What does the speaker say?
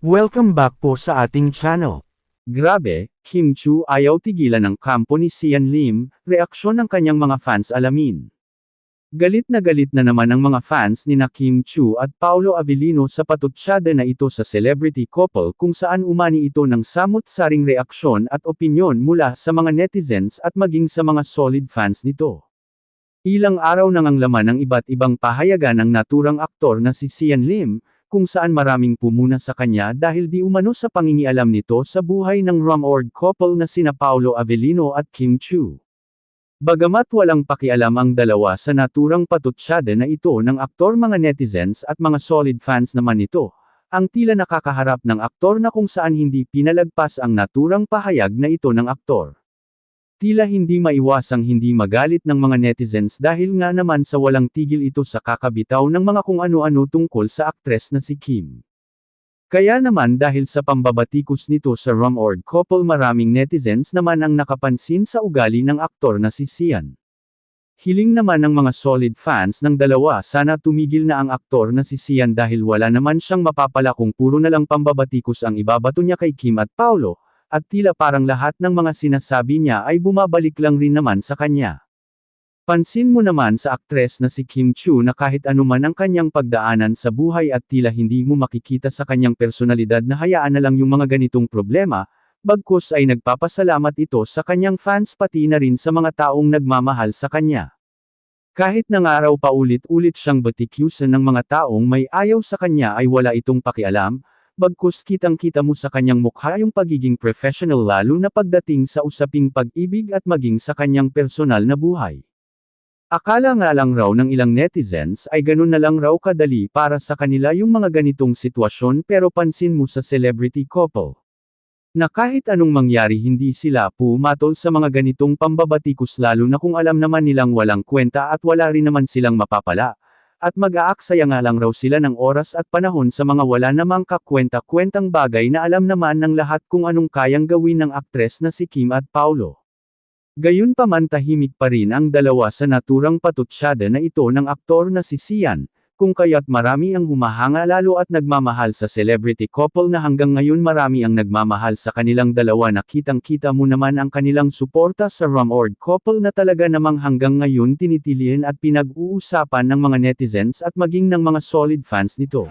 Welcome back po sa ating channel. Grabe, Kim Chu ayaw tigilan ng kampo ni Sian Lim, reaksyon ng kanyang mga fans alamin. Galit na galit na naman ang mga fans ni na Kim Chu at Paolo Avellino sa patutsyada na ito sa celebrity couple kung saan umani ito ng samot-saring reaksyon at opinyon mula sa mga netizens at maging sa mga solid fans nito. Ilang araw nang ang laman ng iba't ibang pahayagan ng naturang aktor na si Sian Lim, kung saan maraming pumuna sa kanya dahil di umano sa pangingialam nito sa buhay ng Rumord couple na sina Paolo Avellino at Kim Chu. Bagamat walang pakialam ang dalawa sa naturang patutsyada na ito ng aktor mga netizens at mga solid fans naman nito, ang tila nakakaharap ng aktor na kung saan hindi pinalagpas ang naturang pahayag na ito ng aktor. Tila hindi maiwasang hindi magalit ng mga netizens dahil nga naman sa walang tigil ito sa kakabitaw ng mga kung ano-ano tungkol sa aktres na si Kim. Kaya naman dahil sa pambabatikos nito sa Rumord couple maraming netizens naman ang nakapansin sa ugali ng aktor na si Sian. Hiling naman ng mga solid fans ng dalawa sana tumigil na ang aktor na si Sian dahil wala naman siyang mapapala kung puro na lang pambabatikos ang ibabato niya kay Kim at Paulo, at tila parang lahat ng mga sinasabi niya ay bumabalik lang rin naman sa kanya. Pansin mo naman sa aktres na si Kim Chu na kahit anuman ang kanyang pagdaanan sa buhay at tila hindi mo makikita sa kanyang personalidad na hayaan na lang yung mga ganitong problema, bagkus ay nagpapasalamat ito sa kanyang fans pati na rin sa mga taong nagmamahal sa kanya. Kahit nangaraw pa ulit-ulit siyang batikyusan ng mga taong may ayaw sa kanya ay wala itong pakialam, bagkus kitang-kita mo sa kanyang mukha yung pagiging professional lalo na pagdating sa usaping pag-ibig at maging sa kanyang personal na buhay. Akala nga lang raw ng ilang netizens ay ganun na lang raw kadali para sa kanila yung mga ganitong sitwasyon pero pansin mo sa celebrity couple. Na kahit anong mangyari hindi sila pumatol sa mga ganitong pambabatikos lalo na kung alam naman nilang walang kwenta at wala rin naman silang mapapala. At mag-aaksaya nga lang raw sila ng oras at panahon sa mga wala namang kakwenta-kwentang bagay na alam naman ng lahat kung anong kayang gawin ng aktres na si Kim at Paulo. Gayunpaman tahimik pa rin ang dalawa sa naturang patutsyada na ito ng aktor na si Sian, kung kaya't marami ang humahanga lalo at nagmamahal sa celebrity couple na hanggang ngayon marami ang nagmamahal sa kanilang dalawa na kitang-kita mo naman ang kanilang suporta sa Rumord couple na talaga namang hanggang ngayon tinitilian at pinag-uusapan ng mga netizens at maging ng mga solid fans nito.